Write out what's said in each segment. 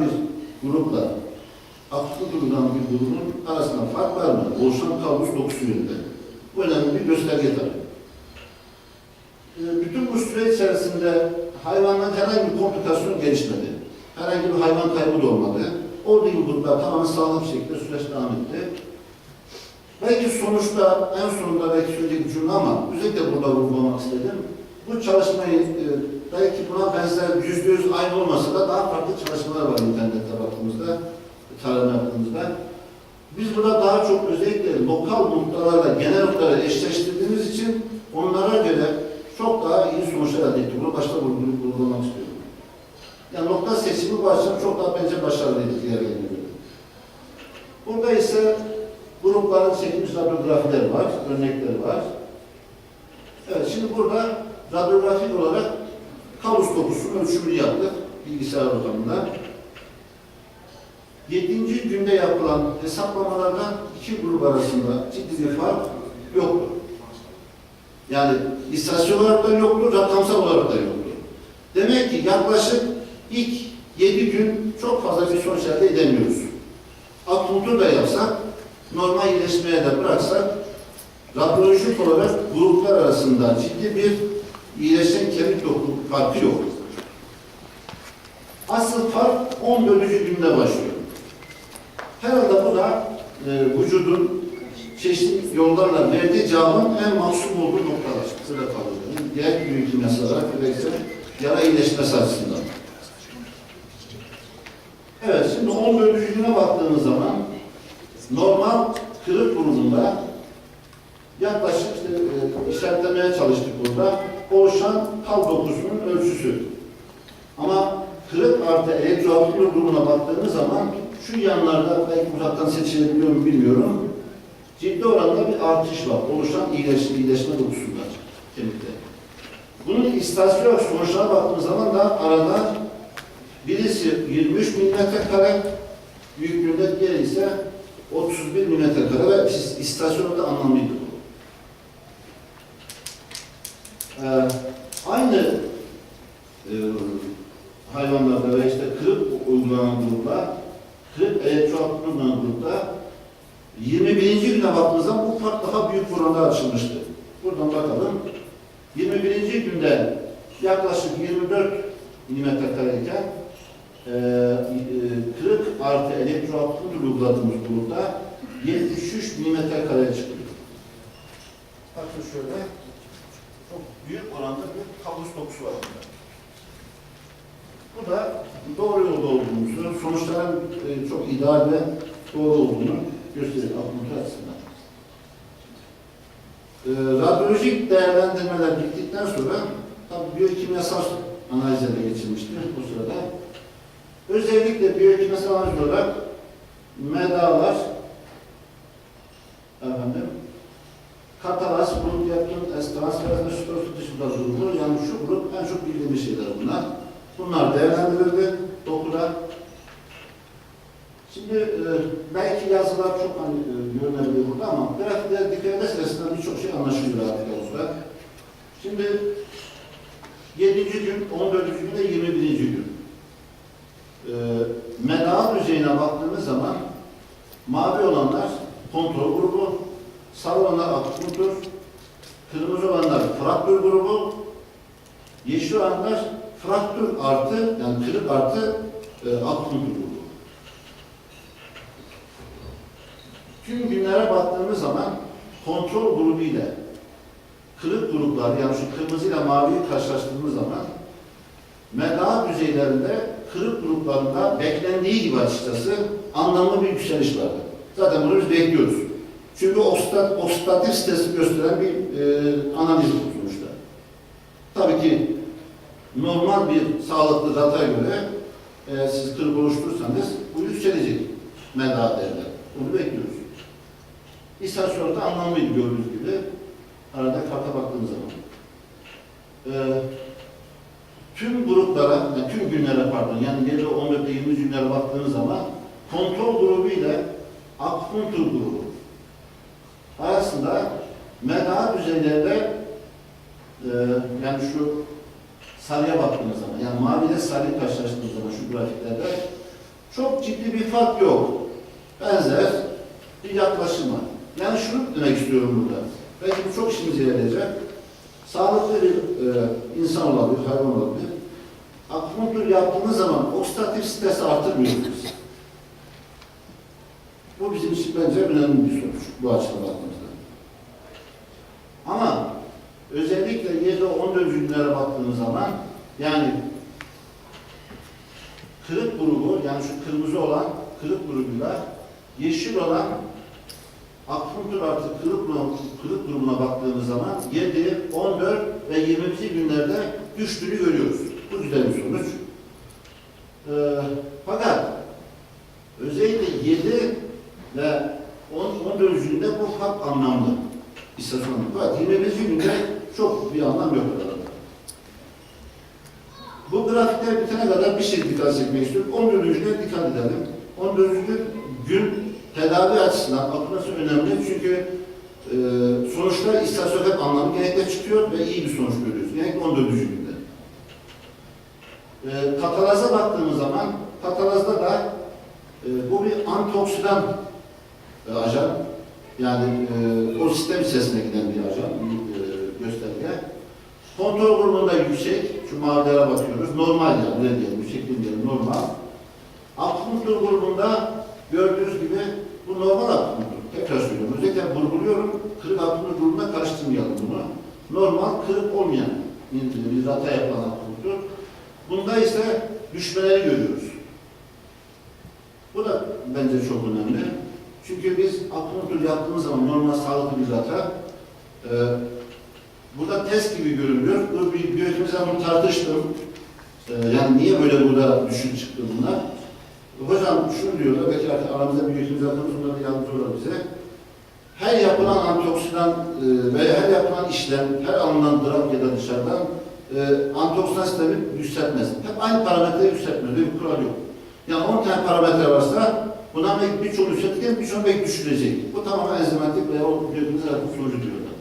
bir grupla akupunktur uygulanan bir grubun arasında fark var mı? Oluşan kabus dokusu yönünde. Bu önemli bir gösterge tabii. Ee, Bütün bu süre içerisinde hayvandan herhangi bir komplikasyon gelişmedi. Herhangi bir hayvan kaybı da olmadı. Gibi gruplar tamamen bir şekilde süreç devam etti. Belki sonuçta, en sonunda belki söyleyecek bir cümle ama özellikle burada vurgulamak istedim. Bu çalışmayı e, belki buna benzer yüzde yüz aynı olmasa da daha farklı çalışmalar var internette baktığımızda, tarama yaptığımızda. Biz burada daha çok özellikle lokal noktalarla genel noktaları eşleştirdiğimiz için onlara göre çok daha iyi sonuçlar elde ettik. Bunu başta vurgulamak istiyorum. Yani nokta seçimi bu çok daha bence başarılıydı diğer. Burada ise grupların çekilmiş radyografileri var, örnekleri var. Evet, şimdi burada radyografik olarak kamus dokusunun ölçümünü yaptık bilgisayar ortamında. Yedinci günde yapılan hesaplamalardan iki grup arasında ciddi bir fark yoktu. Yani istasyon olarak da yoktu, rakamsal olarak da yoktu. Demek ki yaklaşık ilk yedi gün çok fazla bir sonuç elde edemiyoruz. Akupunktur da yapsak, normal iyileşmeye de bıraksak, radyolojik olarak gruplar arasında ciddi bir iyileşen kemik doku farkı yok. Asıl fark 14. günde başlıyor. Herhalde bu da e, vücudun çeşitli yollarla verdiği cevabın en mahsum olduğu noktalar. Sıra kalıyor. Yani diğer olarak ve ise yara iyileşmesi açısından. Evet, şimdi 14. güne baktığımız zaman normal kırık grubunda yaklaşık işte, e, işaretlemeye çalıştık burada. Oluşan kal dokusunun ölçüsü. Ama kırık artı elektroaktif grubuna baktığımız zaman şu yanlarda belki uzaktan seçilebiliyor mu bilmiyorum. Ciddi oranda bir artış var. Oluşan iyileşme, iyileşme dokusunda kemikte. Bunun istasyon sonuçlarına baktığımız zaman da arada birisi 23 milimetre kare büyüklüğünde, diğeri ise 31 milimetre kare ve istasyonda anlamlıydı Ee, e, 40 artı elektroaktif uyguladığımız burada 73 mm kareye çıkıyor. Bakın şöyle çok büyük oranda bir kabus dokusu var burada. Bu da doğru yolda olduğumuzu, sonuçların e, çok ideal ve doğru olduğunu gösterir aklımız açısından. E, radyolojik değerlendirmeler bittikten sonra tabii biyokimyasal analizlere geçilmiştir bu sırada. Özellikle biyokimyasal analiz olarak medalar, efendim, katalas, grup yaptım, estransferaz ve sitosu dışında grubu, yani şu grup en çok bildiğimiz şeyler bunlar. Bunlar değerlendirildi dokuda. Şimdi e, belki yazılar çok hani e, görünebilir burada ama grafikler dikkat ederseniz birçok şey anlaşılıyor artık olsa. Şimdi 7. gün, 14. gün ve 21. gün. E, medal düzeyine baktığımız zaman mavi olanlar kontrol grubu, sarı olanlar akupunktur, kırmızı olanlar fraktür grubu, yeşil olanlar fraktür artı, yani kırık artı e, akupunktur grubu. Tüm günlere baktığımız zaman kontrol grubu ile kırık gruplar yani şu kırmızı ile maviyi karşılaştırdığımız zaman meda düzeylerinde kırık gruplarında beklendiği gibi açıkçası anlamlı bir yükseliş vardı. Zaten bunu biz bekliyoruz. Çünkü ostat, ostatif sitesi gösteren bir e, analiz bu sonuçta. Tabii ki normal bir sağlıklı dataya göre e, siz kırık oluşturursanız bu yükselecek meda değerler. Bunu bekliyoruz. İstasyonda anlamlıydı gördüğünüz gibi. Arada karta baktığımız zaman. Ee, tüm gruplara, yani tüm günlere pardon, yani 7, 14 20 günlere baktığınız zaman kontrol grubu ile akupunktur grubu arasında meda düzeylerinde e, yani şu sarıya baktığınız zaman, yani mavi ile sarıyı karşılaştığınız zaman şu grafiklerde çok ciddi bir fark yok. Benzer bir yaklaşım var. Yani şunu demek istiyorum burada. Belki çok işimize yarayacak. Sağlıklı bir e, insan olabilir, hayvan olabilir. Akupunktur yaptığınız zaman oksidatif stresi artırmıyorsunuz. Bu bizim için bence önemli bir sonuç bu açıdan baktığımızda. Ama özellikle 7-14 günlere baktığımız zaman yani kırık grubu yani şu kırmızı olan kırık grubuyla yeşil olan akupunktur artı kırık, kırık grubuna baktığımız zaman 7, 14 ve 20. günlerde düştüğünü görüyoruz. Bu güzel bir sonuç. Ee, fakat özellikle 7 ve 10, 14. günde bu fark anlamlı. İstasyonda. Fakat 21. günde çok bir anlam yok arada. Bu grafikler bitene kadar bir şey dikkat çekmek istiyorum. 14. güne dikkat edelim. 14. gün tedavi açısından akılması önemli çünkü e, sonuçlar istasyonel anlamı genellikle çıkıyor ve iyi bir sonuç görüyoruz. Genellikle 14. günde. E, katalaza baktığımız zaman katalazda da e, bu bir antioksidan e, ajan. Yani e, o sistem içerisine giden bir ajan, bir e, gösterge. Kontrol grubunda yüksek, şu mavilere bakıyoruz. Normal yani, ne diyelim, yüksek diyelim, normal. Akupunktur grubunda gördüğünüz gibi bu normal akupunktur. Tekrar söylüyorum. Özellikle vurguluyorum. Kırık akupunktur grubuna karıştırmayalım bunu. Normal, kırık olmayan bir hata yapılan akupunktur. Bunda ise düşmeleri görüyoruz. Bu da bence çok önemli. Çünkü biz akupunktur yaptığımız zaman normal sağlıklı bir hata e, burada test gibi görünüyor. Bu bir biyokimizden bunu tartıştım. Ee, yani niye böyle burada düşük çıktı bunlar? Hocam şunu diyorlar, belki artık aramızda bir biyokimizden bunlar da yardımcı olur bize. Her yapılan antioksidan e, veya her yapılan işlem, her alınan drug ya da dışarıdan e, antioksidan sistemi yükseltmez. Hep aynı parametreyi yükseltmez, böyle bir kural yok. Yani 10 tane parametre varsa bundan belki birçoğunu yükseltirken birçoğunu belki düşürecek. Bu tamamen enzimatik veya o biyokimizden sonucu diyorlar.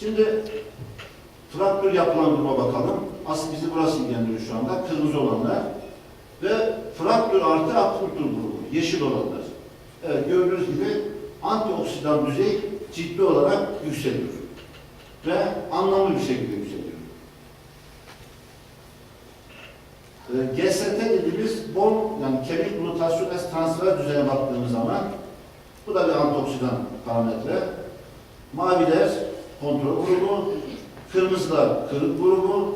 Şimdi traktör yapılan duruma bakalım. Asıl bizi burası ilgilendiriyor şu anda. Kırmızı olanlar. Ve traktör artı akupunktur grubu. Yeşil olanlar. Evet gördüğünüz gibi antioksidan düzey ciddi olarak yükseliyor. Ve anlamlı bir şekilde yükseliyor. Ee, GST dediğimiz bon yani kemik mutasyon es transfer düzeyine baktığımız zaman bu da bir antioksidan parametre. Maviler kontrol grubu, kırmızılar kırık grubu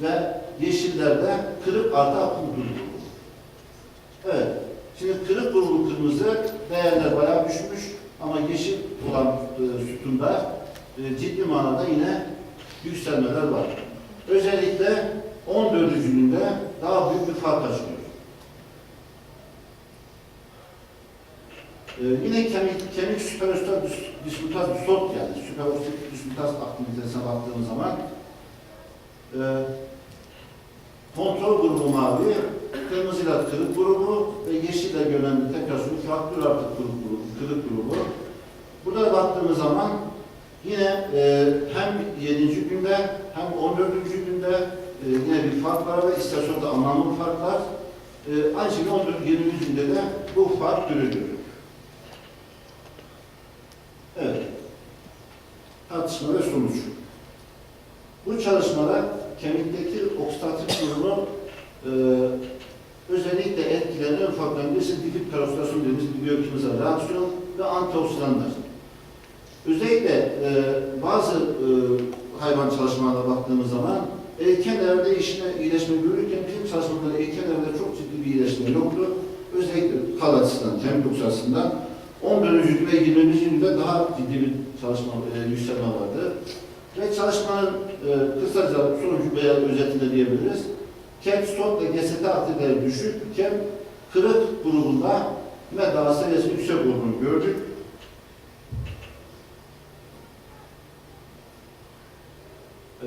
ve yeşiller de kırık artı akupunktur grubu. Evet. Şimdi kırık grubu kırmızı değerler bayağı düşmüş ama yeşil olan e, sütunda e, ciddi manada yine yükselmeler var. Özellikle 14. günde daha büyük bir fark açılıyor. Ee, yine kemik, kemik süperostat dismutas sot yani süperostat dismutas aktivitesine baktığımız zaman e, kontrol grubu mavi, kırmızıyla kırık grubu ve yeşille görülen tekrar şu faktör artık grubu, kırık grubu. Burada baktığımız zaman yine e, hem 7. günde hem 14. günde e, yine bir fark var ve istasyonda anlamlı bir fark var. E, aynı şekilde 14. 20. günde de bu fark görülüyor. Evet. Tartışma ve sonuç. Bu çalışmalar kemikteki oksidatif durumu e, özellikle etkileyen en ufaktan birisi difit perostasyon dediğimiz bir biyokimyasal reaksiyon ve antioksidanlar. Özellikle e, bazı e, hayvan çalışmalarına baktığımız zaman erkenlerde işine iyileşme görürken bizim çalışmalarda erkenlerde çok ciddi bir iyileşme yoktu. Özellikle kal açısından, kemik dokusu açısından 14. ve 20. günde daha ciddi bir çalışma, e, yükselme vardı. Ve çalışmanın e, kısaca sonucu veya özetinde diyebiliriz. Kem stok ve GST aktiviteleri düşükken kırık grubunda medala seviyesi yüksek olduğunu gördük. Ee,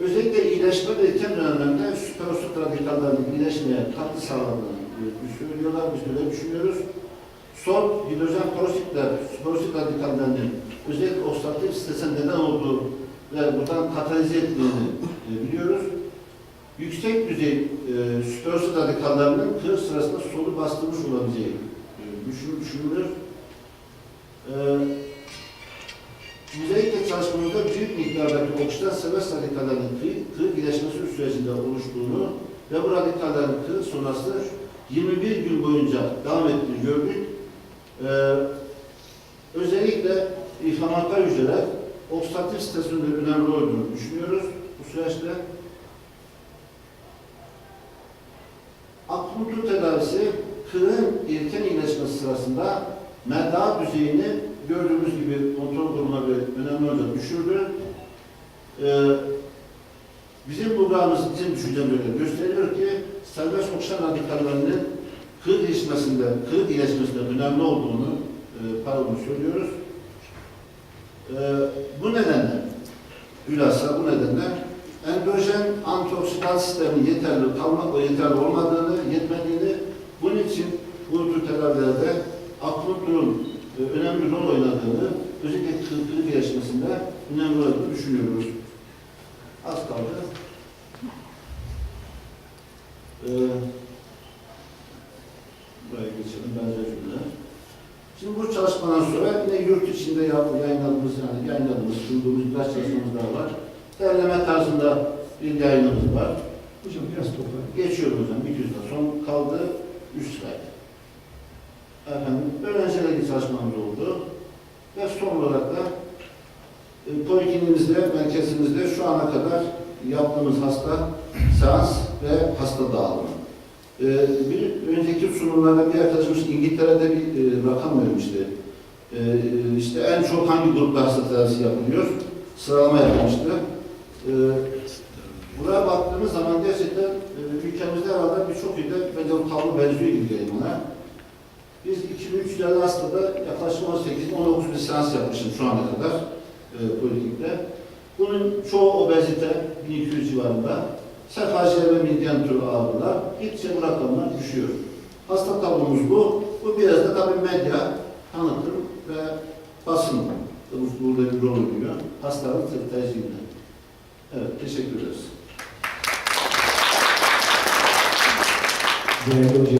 özellikle iyileşme ve erken dönemlerinde süperosit radikallarının iyileşmeye katkı sağladığını söylüyorlar, biz öyle düşünüyoruz. Son hidrojen porositler, süperosit radikallerinin özellikle oksidatif strese neden olduğu ve buradan katalize ettiğini e, biliyoruz. Yüksek düzey e, süpersül radikallarının kır sırasında solu bastırmış olabileceği e, düşün- düşünülür. E, Özellikle çalışmamızda büyük miktardaki oksijen serbest radikallerin kıyı, kıyı iyileşmesi sürecinde oluştuğunu ve bu radikallerin kıyı sonrası 21 gün boyunca devam ettiğini gördük. Ee, özellikle inflamatuar hücreler oksidatif stresinin de önemli olduğunu düşünüyoruz bu süreçte. Akupunktur tedavisi kığın erken iyileşmesi sırasında medda düzeyini gördüğümüz gibi kontrol durumuna göre önemli olarak düşürdü. Ee, bizim bulgularımız, bizim düşüncemiz öyle gösteriyor ki serbest oksijen radikallerinin kığ gelişmesinde, kığ iyileşmesinde önemli olduğunu e, paradonu söylüyoruz. E, bu nedenle, hülasa bu nedenle endojen antioksidan sistemin yeterli kalmak ve yeterli olmadığını, yetmediğini, bunun için bu tür tedavilerde akupunkturun e, önemli rol oynadığını, özellikle kığ gelişmesinde önemli olduğunu düşünüyoruz. Az kaldı. Ee, buraya geçelim, benzer cümleler. Şimdi bu çalışmadan sonra yine yurt içinde yap- yayınladığımız, yani yayınladığımız, sunduğumuz birkaç çalışmamız daha var. Derleme tarzında bir yayınımız var. Hocam biraz topla. Geçiyorum hocam, bir yüzde son kaldı, üç slide. Efendim, öğrencilerle çalışmamız oldu. Ve son olarak da e, polikliniğimizde, merkezimizde şu ana kadar yaptığımız hasta seans ve hasta dağılımı. E, bir önceki sunumlarda bir arkadaşımız İngiltere'de bir e, rakam vermişti. E, işte en çok hangi grupta hasta tedavisi yapılıyor? Sıralama yapmıştı. E, buraya baktığımız zaman gerçekten e, ülkemizde herhalde birçok ilde bence bu tablo benziyor gibi geliyor bana. Biz 2350 hastada yaklaşık 18-19 bin seans yapmışız şu ana kadar e, poliklinikte. Bunun çoğu obezite 1200 civarında. Sefaciye ve midyen türü ağrılar. Bu rakamlar düşüyor. Hasta tablomuz bu. Bu biraz da tabii medya, tanıtım ve basın. Bu burada bir rol oynuyor. Hastanın tercihinde. Evet, teşekkür ederiz. Değerli.